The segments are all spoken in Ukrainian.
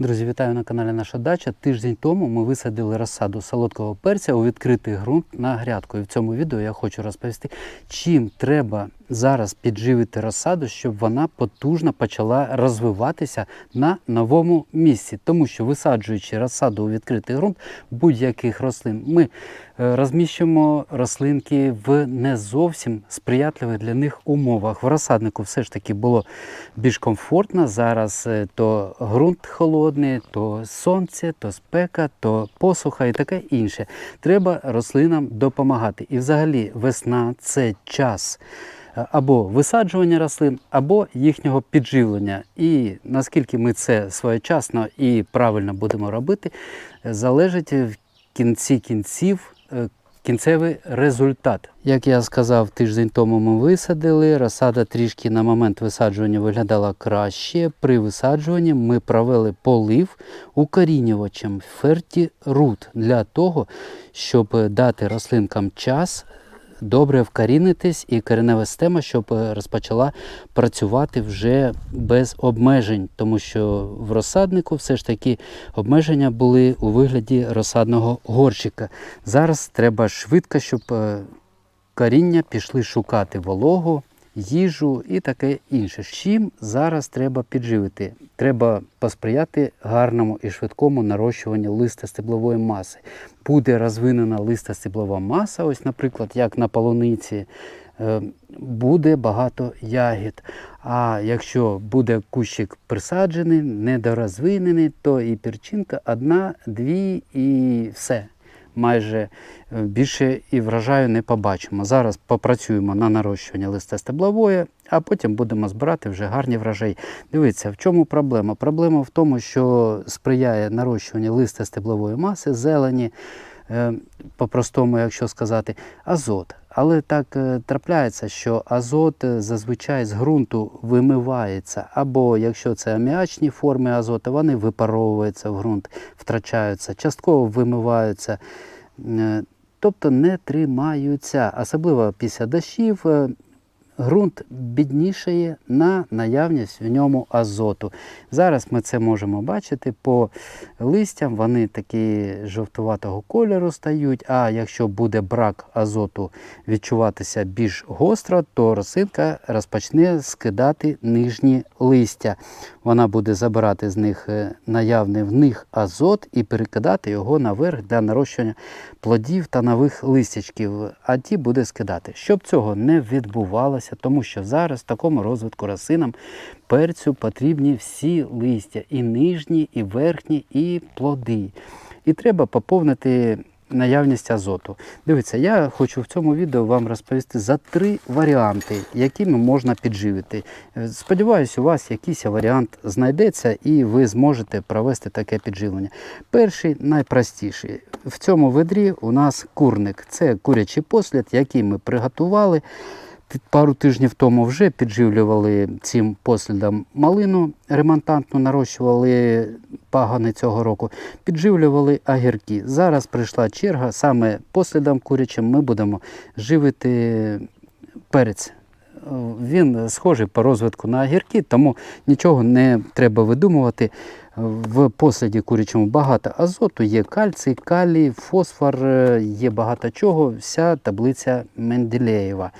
Друзі, вітаю на каналі Наша Дача. Тиждень тому ми висадили розсаду солодкого перця у відкритий ґрунт на грядку. І в цьому відео я хочу розповісти, чим треба зараз підживити розсаду, щоб вона потужно почала розвиватися на новому місці. Тому що висаджуючи розсаду у відкритий ґрунт будь-яких рослин, ми е, розміщуємо рослинки в не зовсім сприятливих для них умовах. В розсаднику все ж таки було більш комфортно. Зараз е, то ґрунт холодний, то сонце, то спека, то посуха і таке інше. Треба рослинам допомагати. І взагалі весна це час. Або висаджування рослин, або їхнього підживлення. І наскільки ми це своєчасно і правильно будемо робити, залежить в кінці кінців е, кінцевий результат. Як я сказав, тиждень тому ми висадили. Розсада трішки на момент висаджування виглядала краще. При висаджуванні ми провели полив укорінювачем фертірут для того, щоб дати рослинкам час добре вкорінитись і коренева система, щоб е, розпочала працювати вже без обмежень, тому що в розсаднику все ж таки обмеження були у вигляді розсадного горщика. Зараз треба швидко, щоб е, коріння пішли шукати вологу, їжу і таке інше. Чим зараз треба підживити? Треба посприяти гарному і швидкому нарощуванню листа стеблової маси. Буде розвинена листа стеблова маса, ось, наприклад, як на полуниці, е, буде багато ягід. А якщо буде кущик присаджений, недорозвинений, то і перчинка одна, дві і все майже е, більше і врожаю не побачимо. Зараз попрацюємо на нарощування листа стеблової, а потім будемо збирати вже гарні врожаї. Дивіться, в чому проблема? Проблема в тому, що сприяє нарощуванню листа стеблової маси, зелені, е, по-простому, якщо сказати, азот. Але так е, трапляється, що азот е, зазвичай з ґрунту вимивається, або якщо це аміачні форми азоту, вони випаровуються в ґрунт, втрачаються, частково вимиваються, е, тобто не тримаються, особливо після дощів. Ґрунт біднішає на наявність в ньому азоту. Зараз ми це можемо бачити по листям, вони такі жовтуватого кольору стають. А якщо буде брак азоту відчуватися більш гостро, то рослинка розпочне скидати нижні листя. Вона буде забирати з них е, наявний в них азот і перекидати його наверх для нарощування плодів та нових листячків, а ті буде скидати. Щоб цього не відбувалося, тому що зараз в такому розвитку рослинам перцю потрібні всі листя, і нижні, і верхні, і плоди. І треба поповнити наявність азоту. Дивіться, я хочу в цьому відео вам розповісти за три варіанти, якими можна підживити. Е, Сподіваюсь, у вас якийсь варіант знайдеться і ви зможете провести таке підживлення. Перший найпростіший. В цьому ведрі у нас курник. Це курячий послід, який ми приготували. Пару тижнів тому вже підживлювали цим послідом малину ремонтантну, нарощували пагани цього року, підживлювали огірки. Зараз прийшла черга, саме послідом курячим ми будемо живити перець. Він схожий по розвитку на огірки, тому нічого не треба видумувати. В посліді курячому багато азоту, є кальцій, калій, фосфор, е, є багато чого. Вся таблиця Менделєєва.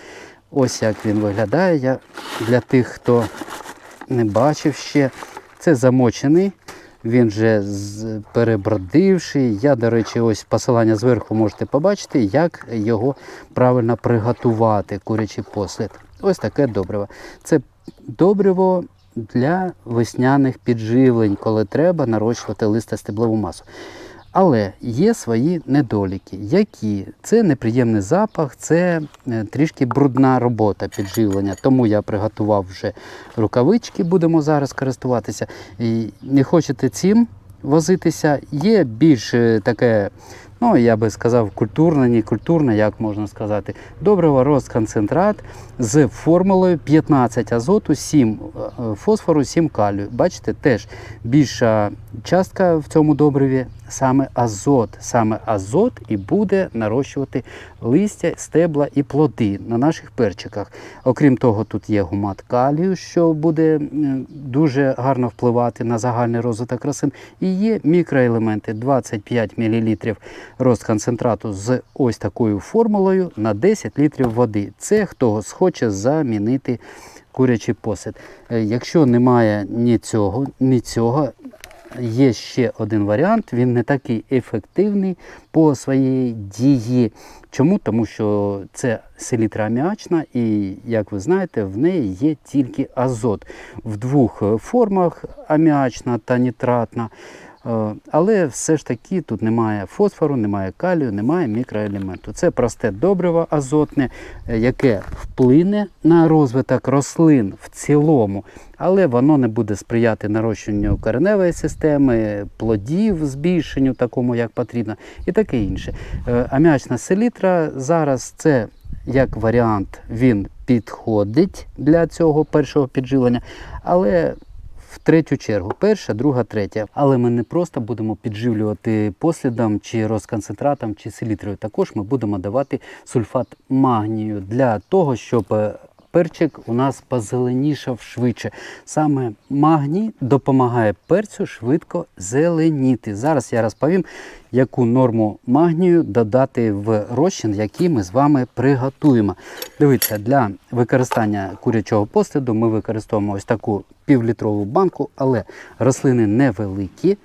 Ось як він виглядає. Я, для тих, хто не бачив ще, це замочений. Він вже перебродивший. Я, до речі, ось посилання зверху можете побачити, як його правильно приготувати, курячий послід. Ось таке добриво. Це добриво для весняних підживлень, коли треба нарощувати листостеблову масу. Але є свої недоліки, які це неприємний запах, це е, трішки брудна робота підживлення. Тому я приготував вже рукавички, будемо зараз користуватися. І не хочете цим возитися, є більш е, таке ну я би сказав, культурне, не культурне, як можна сказати. Добриво розконцентрат з формулою 15 азоту, 7 е, фосфору, 7 калію. Бачите, теж більша частка в цьому добриві саме азот. Саме азот і буде нарощувати листя, стебла і плоди на наших перчиках. Окрім того, тут є гумат калію, що буде дуже гарно впливати на загальний розвиток рослин. І є мікроелементи 25 мл розконцентрату з ось такою формулою на 10 літрів води. Це хто схоче замінити курячий посід. Е, Якщо немає ні цього, ні цього, є ще один варіант, він не такий ефективний по своїй дії. Чому? Тому що це селітра аміачна, і, як ви знаєте, в неї є тільки азот в двох е, формах аміачна та нітратна. Е, Але все ж таки тут немає фосфору, немає калію, немає мікроелементу. Це просте добриво азотне, е, яке вплине на розвиток рослин в цілому, але воно не буде сприяти нарощенню кореневої системи, плодів, збільшенню такому, як потрібно, і таке інше. Е, Аміачна селітра зараз це як варіант, він підходить для цього першого підживлення, але в третю чергу, перша, друга, третя. Але ми не просто будемо підживлювати послідом чи розконцентратом, чи селітрою. Також ми будемо давати сульфат магнію для того, щоб е, перчик у нас позеленішав швидше. Саме магній допомагає перцю швидко зеленіти. Зараз я розповім, яку норму магнію додати в розчин, який ми з вами приготуємо. Дивіться, для використання курячого посліду ми використовуємо ось таку півлітрову банку, але рослини невеликі.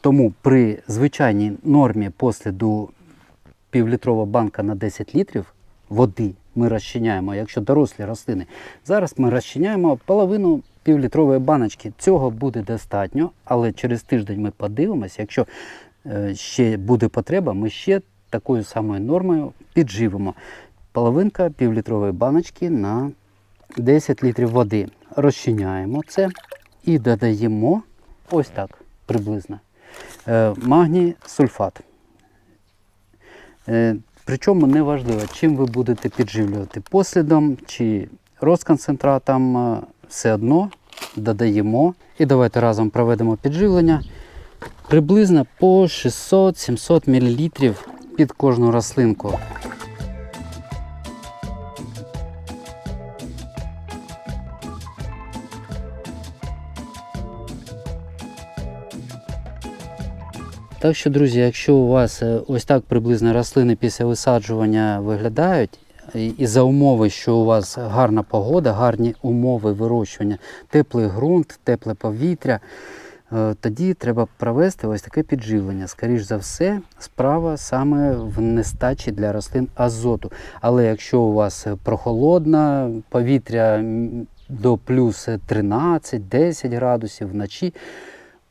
Тому при звичайній нормі посліду півлітрова банка на 10 літрів води ми розчиняємо, якщо дорослі рослини. Зараз ми розчиняємо половину півлітрової баночки. Цього буде достатньо, але через тиждень ми подивимося, якщо е, ще буде потреба, ми ще такою самою нормою підживимо. Половинка півлітрової баночки на 10 літрів води. Розчиняємо це і додаємо ось так приблизно е, магній сульфат. Е, Причому не важливо, чим ви будете підживлювати послідом чи розконцентратом, е, все одно додаємо. І давайте разом проведемо підживлення приблизно по 600-700 мл під кожну рослинку. Так що, друзі, якщо у вас е, ось так приблизно рослини після висаджування виглядають, і за умови, що у вас гарна погода, гарні умови вирощування, теплий ґрунт, тепле повітря, е, тоді треба провести ось таке підживлення. Скоріш за все, справа саме в нестачі для рослин азоту. Але якщо у вас прохолодна повітря до плюс 13-10 градусів вночі,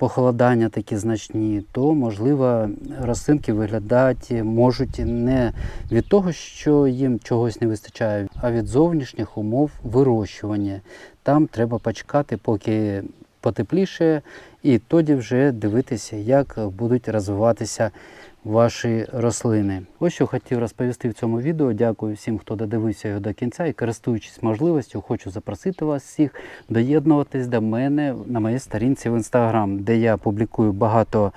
похолодання такі значні, то можливо рослинки виглядати можуть не від того, що їм чогось не вистачає, а від зовнішніх умов вирощування. Там треба почекати, поки потепліше, і тоді вже дивитися, як будуть розвиватися ваші рослини. Ось що хотів розповісти в цьому відео. Дякую всім, хто додивився його до кінця і користуючись можливістю, хочу запросити вас всіх доєднуватись до мене на моїй сторінці в інстаграм, де я публікую багато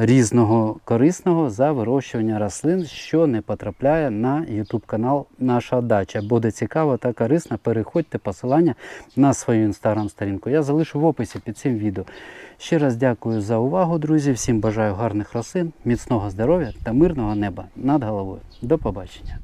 різного корисного за вирощування рослин, що не потрапляє на YouTube канал Наша дача. Буде цікаво та корисно. Переходьте посилання на свою інстаграм-сторінку. Я залишу в описі під цим відео. Ще раз дякую за увагу, друзі. Всім бажаю гарних рослин, міцного здоров'я та мирного неба над головою. До побачення.